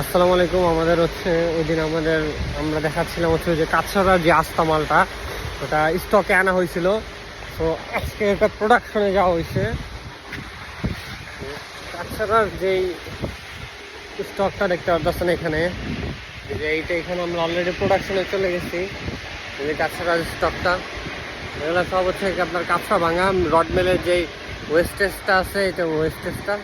আসসালামু আলাইকুম, আমাদের হচ্ছে ওই দিন আমাদের, আমরা দেখাচ্ছিলাম হচ্ছে যে কাছড়ার যে আস্তা মালটা, ওটা স্টকে আনা হয়েছিল। তো আজকে এটা প্রোডাকশনে যাওয়া হয়েছে। কাছড়ার যেই স্টকটা দেখতে পাচ্ছেন এখানে যে এইটা এখানে আমরা অলরেডি প্রোডাকশনে চলে গেছি। যে কাছড়ার স্টকটা এগুলো সব হচ্ছে আপনার কাঁচা ভাঙা রড মেলের যেই ওয়েস্টেজটা আছে, এটা ওয়েস্টেজটা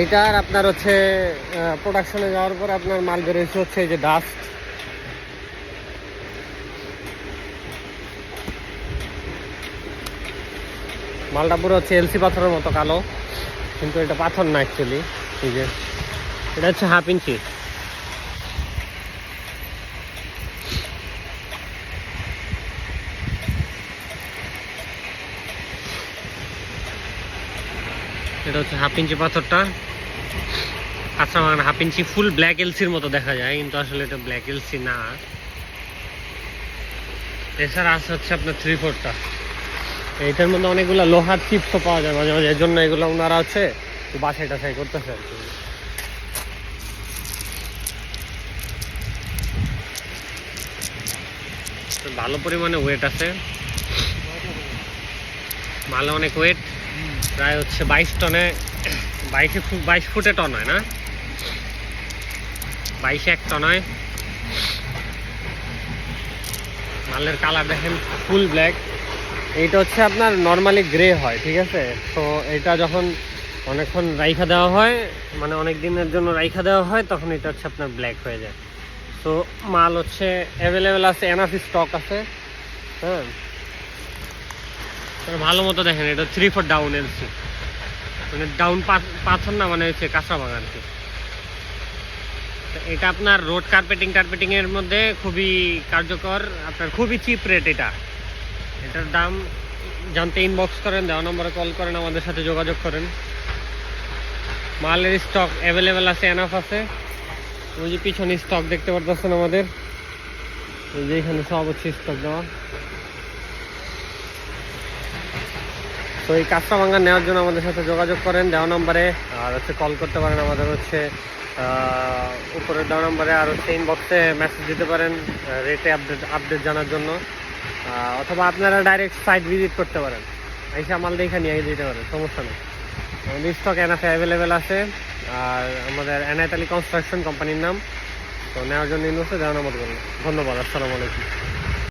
এইটার আপনার হচ্ছে প্রোডাকশনে যাওয়ার পর আপনার মাল বেরোচ্ছে হচ্ছে এই যে ডাস্ট মালটা পুরো হচ্ছে এলসি পাথরের মতো কালো, কিন্তু এটা পাথর না অ্যাকচুয়ালি এই যে। এটা হচ্ছে হাফ ইঞ্চি এটা হচ্ছে হাফ ইঞ্চি পাথরটা। আচ্ছা মানে হাফ ইঞ্চি ফুল ব্ল্যাক এলসির মতো দেখা যায়, কিন্তু আসলে এটা ব্ল্যাক এলসি না। এছাড়া আছে হচ্ছে আপনার থ্রি ফোরটা এইটার মধ্যে অনেকগুলো লোহার চিপসও পাওয়া যায়, মাঝে মাঝে। এর জন্য এগুলো ওনারা আছে বাসায় টাসাই করতেছে আর কি। ভালো পরিমাণে ওয়েট আছে। মালে অনেক ওয়েট প্রায় হচ্ছে বাইশ টনে, বাইশে বাইশ ফুটে টন হয় না? বাইশে এক টন হয়। মালের কালার দেখেন ফুল ব্ল্যাক। এইটা হচ্ছে আপনার নর্মালি গ্রে হয়, ঠিক আছে? তো এটা যখন অনেকক্ষণ রাইখা দেওয়া হয় মানে অনেক দিনের জন্য রাইখা দেওয়া হয়, তখন এটা হচ্ছে আপনার ব্ল্যাক হয়ে যায়। তো মাল হচ্ছে অ্যাভেলেবেল আছে, এনাফ স্টক আছে। হ্যাঁ? ভালো মতো দেখেন, এটা থ্রি ফোর ডাউন এলসি মানে ডাউন পাথর না মানে হচ্ছে কাঁচা বাগান এটা আপনার রোড কার্পেটিং টার্পেটিং এর মধ্যে খুবই কার্যকর, আপনার খুবই চিপ রেট এটা। এটার দাম জানতে ইনবক্স করেন, দেওয়া নম্বরে কল করেন, আমাদের সাথে যোগাযোগ করেন। মালের স্টক অ্যাভেলেবেল আছে এনাফ আছে। ওই যে পিছনে স্টক দেখতে পারতেছেন আমাদের। এই যে এখানে সব হচ্ছে স্টক দেওয়া। তো এই কাঁচা ভাঙ্গা নেওয়ার জন্য আমাদের সাথে যোগাযোগ করেন, দেওয়া নম্বরে। আর হচ্ছে কল করতে পারেন আমাদের হচ্ছে উপরের দেওয়া নম্বরে। আর হচ্ছে ইনবক্সে মেসেজ দিতে পারেন রেটে আপডেট আপডেট জানার জন্য। অথবা আপনারা ডাইরেক্ট সাইট ভিজিট করতে পারেন। এসে মাল দেখে নিয়ে দিতে পারেন, সমস্যা নেই। আমাদের স্টক এনাফে অ্যাভেলেবেল আছে, আর আমাদের এনায়তালি কনস্ট্রাকশন কোম্পানির নাম। তো নেওয়ার জন্য ইনবক্সে দেওয়া নম্বর করুন। ধন্যবাদ, আসসালামু আলাইকুম।